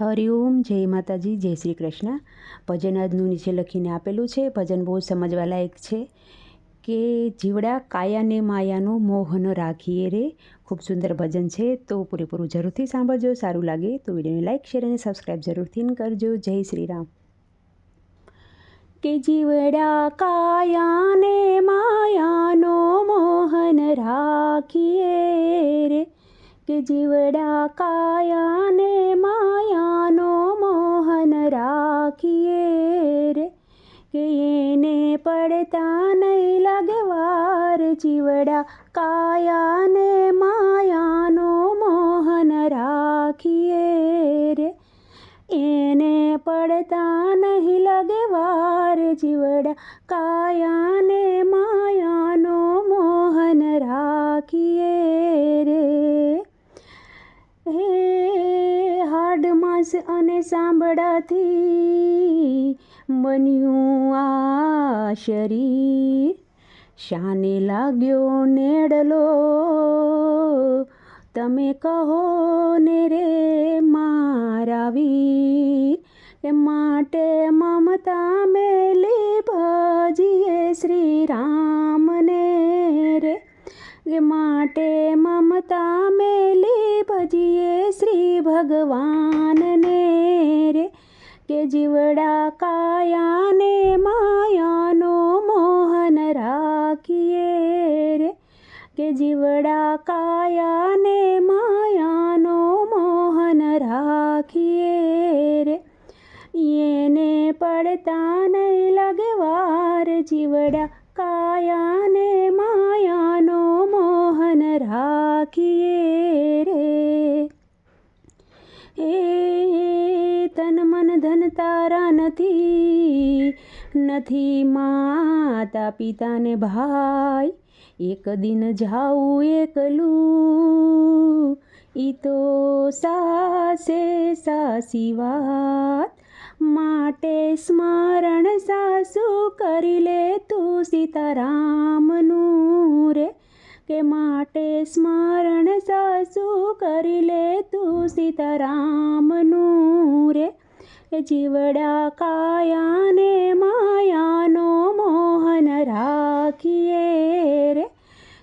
હરિઓમ જય માતાજી, જય શ્રી કૃષ્ણ. ભજન આજનું નીચે લખીને આપેલું છે. ભજન બહુ સમજવા લાયક છે કે જીવડા કાયાને માયાનો મોહન રાખીએ રે. ખૂબ સુંદર ભજન છે. તો પૂરેપૂરું જરૂરથી સાંભળજો. સારું લાગે તો વિડીયોને લાઇક શેર અને સબસ્ક્રાઈબ જરૂરથી કરજો. જય શ્રી રામ. કે જીવડા કાયાને માયાનો મોહન રાખીએ રે. કે જીવડા કાયાને જીવડા કાયાને માયાનો મોહન રાખીએ રે એને પડતા નહીં લાગે વાર જીવડા કાયાને માયાનો મોહન રાખીએ રે હે હાડ માસ અને સાંભળાથી બન્યું આ શરીર શાને લાગ્યો નેડલો. તમે કહો ને રે મારા વીર, એ માટે મમતા મેલી ભજીએ શ્રી રામને રે. એ માટે મમતા મેલી ભજીએ શ્રી ભગવાનને રે. કે જીવડા કાયાને માયાનો કે જીવડા કાયાને માયાનો મોહન રાખીએ રે. એને પડતા નહીં લાગે વાર, જીવડા કાયાને માયાનો મોહન રાખીએ રે. એ તન મન ધન તારા નથી. નથી માતા પિતાને ભાઈ, એક દિન જાઉં એકલું. ઈ તો સાસે સાસી વાત, માટે સ્મરણ સાસુ કરી લે તું સીતારામનું રે. કે માટે સ્મરણ સાસુ કરી લે તું સીતારામનું રે. જીવડા કાયાને માયાનો મોહન રાખીએ રે.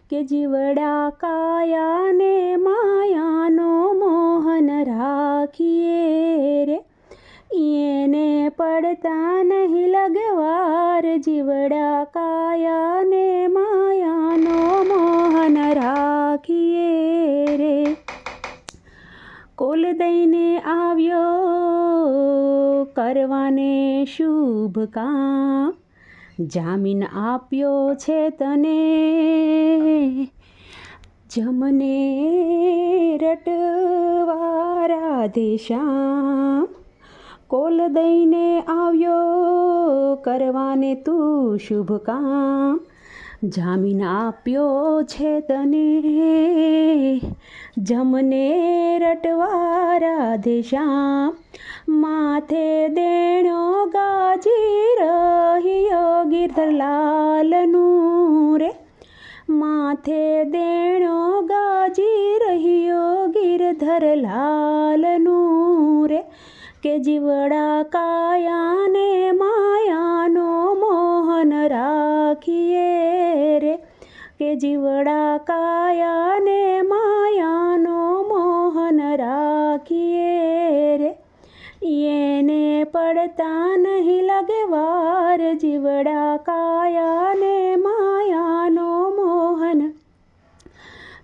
કે જીવડા કાયાને માયાનો મોહન રાખીએ રે. એને પડતા નહીં લગવાર જીવડા કાયાને માયાનો મોહન રાખીએ રે. કોલ દઈને આવ્યો કરવાને શુભ કામ. જામીન આપ્યો છે તને. જમને રટવા રાધે કોલ દઈને આવ્યો કરવાને તું શુભ કામ. જામીન આપ્યો છે તને. જમને રટવા રાધે શ્યામ, માથે દેણો ગાજી રહ્યો ગિરધરલાલનું રે. માથે દેણો ગાજી રહ્યો ગિરધરલાલનું રે. કે જીવડા કાયાને માયાનો મોહન રાખીએ રે કે જીવડા કાયાને માયાનો મોહન રાખીએ રે. એને પડતા નહીં લાગે વાર જીવડા કાયાને માયાનો મોહન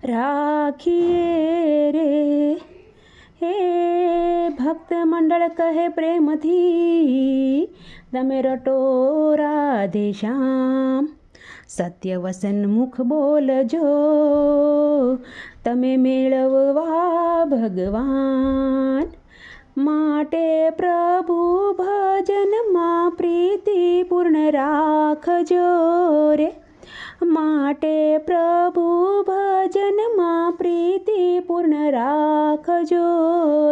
રાખીએ રે. હે ભક્ત મંડળ કહે પ્રેમથી, તમે રટો રાધે શ્યામ. સત્ય વસન મુખ બોલજો. તમે મેળવવા ભગવાન. માટે પ્રભુ ભજનમાં પ્રીતિ પૂર્ણ રાખજો રે. માટે પ્રભુ ભજનમાં પ્રીતિ પૂર્ણ રાખજો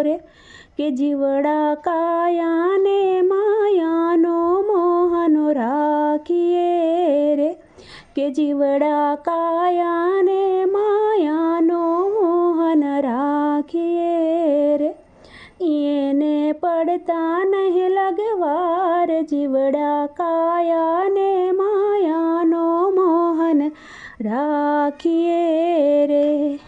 રે. કે જીવડા કાયાને માયાનો મોહનો રાખીએ રે કે જીવડા કાયાને માયાનો મોહન રાખીએ રે. એને પડતા નહીં લગવાર જીવડા કાયાને માયાનો મોહન રાખીએ રે.